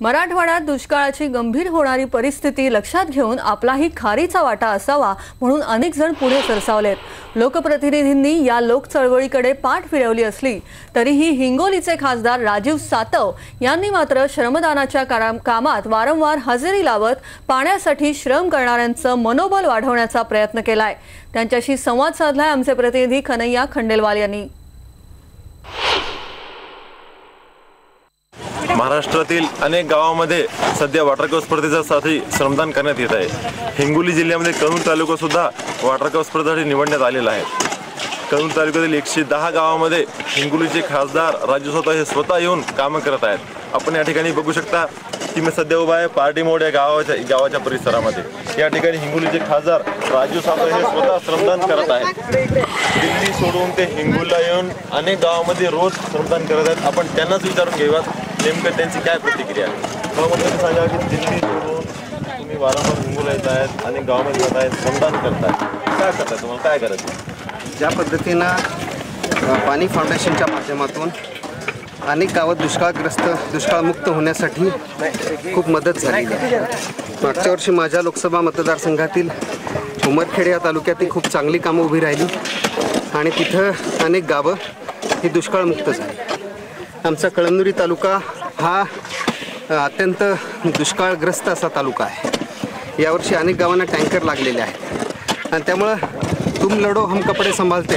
मराठवाड्यात दुष्काळाची गंभीर होणारी परिस्थिती लक्षात घेऊन आपलाही खारीचा वाटा असावा म्हणून अनेक जण पुढे सरसावलेत. लोकप्रतिनिधींनी या लोक चळवळीकडे पाठ फिरवली असली तरीही हिंगोलीचे खासदार राजीव सातव यांनी मात्र श्रमदानाच्या कामात वारंवार हजेरी लावत पाण्यासाठी श्रम करणाऱ्यांचं मनोबल वाढवण्याचा प्रयत्न केलाय. त्यांच्याशी संवाद साधलाय आमचे प्रतिनिधी खनय्या खंडेलवाल यांनी. महाराष्ट्रातील अनेक गावामध्ये सध्या वॉटर कप स्पर्धेसाठी श्रमदान करण्यात येत आहे. हिंगोली जिल्ह्यामध्ये कळून तालुका सुद्धा वॉटर कप स्पर्धेसाठी निवडण्यात आलेला आहे. कळूण तालुक्यातील एकशे दहा गावामध्ये हिंगोलीचे खासदार राजू स्वतः हे स्वतः येऊन कामं करत आहेत. आपण या ठिकाणी बघू शकता की मी सध्या उभा आहे पार्टी मोड या गावाच्या गावाच्या परिसरामध्ये. या ठिकाणी हिंगोलीचे खासदार राजू सातव हे स्वतः श्रमदान करत आहेत. दिल्ली सोडून ते हिंगोलीला येऊन अनेक गावामध्ये रोज श्रमदान करत आहेत. आपण त्यांनाच विचारून घेऊयात नेमकं त्यांची काय प्रतिक्रिया आहे? मला म्हणतो सांगा की दिल्ली तुम्ही वारंवार हिंगोला येत आहेत अनेक गावामध्ये जात आहेत श्रमदान करताय. काय करताय तुम्हाला? काय करायचं ज्या पद्धतीनं पाणी फाउंडेशनच्या माध्यमातून अनेक गावात दुष्काळग्रस्त दुष्काळमुक्त होण्यासाठी खूप मदत आहे. मागच्या वर्षी माझ्या लोकसभा मतदारसंघातील उमरखेड या तालुक्यातील खूप चांगली कामं उभी राहिली आणि तिथं अनेक गावं ही दुष्काळमुक्त झाली. आमचा कळमनुरी तालुका हा अत्यंत दुष्काळग्रस्त असा तालुका आहे. यावर्षी अनेक गावांना टँकर लागलेले आहेत. आणि त्यामुळं तुम लढो हम कपडे सांभाळते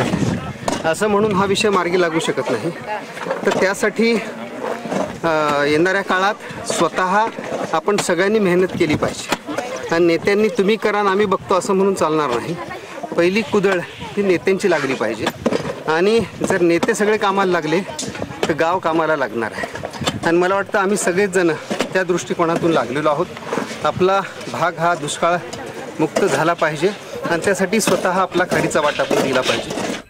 असं म्हणून हा विषय मार्गी लागू शकत नाही. तर त्यासाठी येणाऱ्या काळात स्वतः आपण सगळ्यांनी मेहनत केली पाहिजे. आणि नेत्यांनी तुम्ही करा आम्ही बघतो असं म्हणून चालणार नाही. पहिली कुदळ ही नेत्यांची लागली पाहिजे. आणि जर नेते सगळे कामाला लागले तर गाव कामाला लागणार आहे. आणि मला वाटतं आम्ही सगळेच जण त्या दृष्टिकोनातून लागलेलो आहोत. आपला भाग हा दुष्काळ मुक्त झाला पाहिजे. आणि त्यासाठी स्वतः आपला खाडीचा वाटा पण दिला पाहिजे.